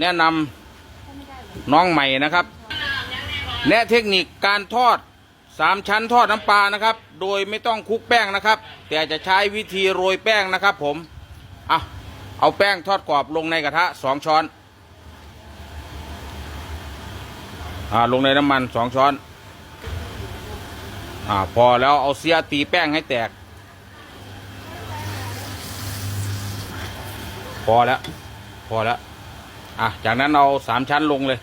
แนะนำน้องใหม่นะครับ แนะเทคนิคการทอดสามชั้นทอดน้ำปลานะครับ โดยไม่ต้องคลุกแป้งนะครับ แต่จะใช้วิธีโรยแป้งนะครับ ผมอะเอาแป้งทอดกรอบลงในกระทะสองช้อนอ่าลงในน้ำมันสองช้อนอ่าพอแล้วเอาเสียตีแป้งให้แตก พอแล้ว พอแล้ว อะ จากนั้นเอาสามชั้นลงเลย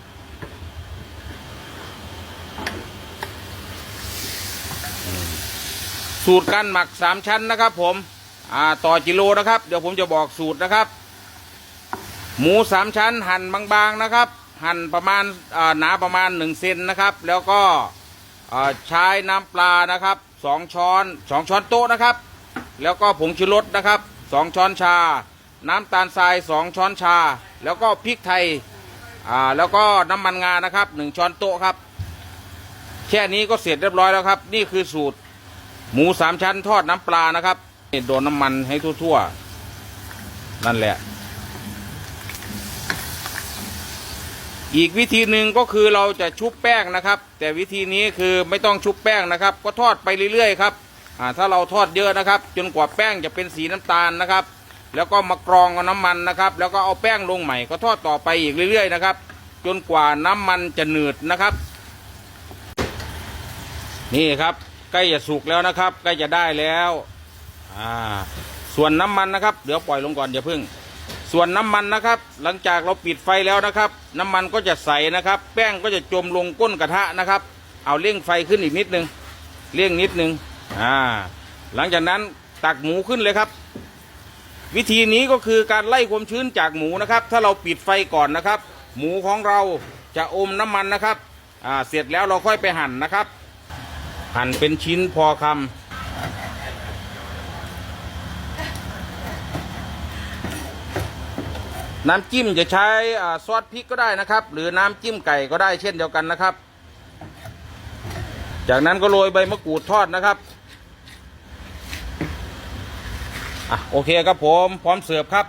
สูตรการหมักสามชั้นนะครับ ผม อ่า ต่อกิโลนะครับ เดี๋ยวผมจะบอกสูตรนะครับ หมูสามชั้นหั่นบางๆนะครับ หั่นประมาณอ่าหนาประมาณหนึ่งเซนนะครับ แล้วก็อ่าใช้น้ำปลานะครับสองช้อนสองช้อนโต๊ะนะครับ แล้วก็ผงชูรสนะครับสองช้อนชา น้ำตาลทรายสองช้อนชา แล้วก็พริกไทยอ่าแล้วก็น้ำมันงานะครับหนึ่งช้อนโต๊ะครับ แค่นี้ก็เสร็จเรียบร้อยแล้วครับ นี่คือสูตรหมูสามชั้นทอดน้ำปลานะครับนี่โดนน้ำมันให้ทั่วๆ นั่นแหละ อีกวิธีหนึ่งก็คือเราจะชุบแป้งนะครับ แต่วิธีนี้คือไม่ต้องชุบแป้งนะครับ ก็ทอดไปเรื่อยๆครับอ่าถ้าเราทอดเยอะนะครับ จนกว่าแป้งจะเป็นสีน้ำตาลนะครับ แล้วก็มากรองกับน้ำมันนะครับ แล้วก็เอาแป้งลงใหม่ก็ทอดต่อไปอีกเรื่อยๆนะครับ จนกว่าน้ำมันจะหนืดนะครับ นี่ครับใกล้จะสุกแล้วนะครับใกล้จะได้แล้วอ่าส่วนน้ำมันนะครับเดี๋ยวปล่อยลงก่อนอย่าพึ่ง ส่วนน้ำมันนะครับ หลังจากเราปิดไฟแล้วนะครับ น้ำมันก็จะใสนะครับ แป้งก็จะจมลงก้นกระทะนะครับ เอาเร่งไฟขึ้นอีกนิดนึงเร่งนิดนึงอ่าหลังจากนั้นตักหมูขึ้นเลยครับ วิธีนี้ก็คือการไล่ความชื้นจากหมูนะครับ ถ้าเราปิดไฟก่อนนะครับ หมูของเราจะอมน้ำมันนะครับเสร็จแล้วเราค่อยไปหั่นนะครับ หั่นเป็นชิ้นพอคำน้ำจิ้มจะใช้ซอสพริกก็ได้นะครับ หรือน้ำจิ้มไก่ก็ได้เช่นเดียวกันนะครับ จากนั้นก็โรยใบมะกรูดทอดนะครับ อะโอเคครับผม พร้อมเสิร์ฟครับ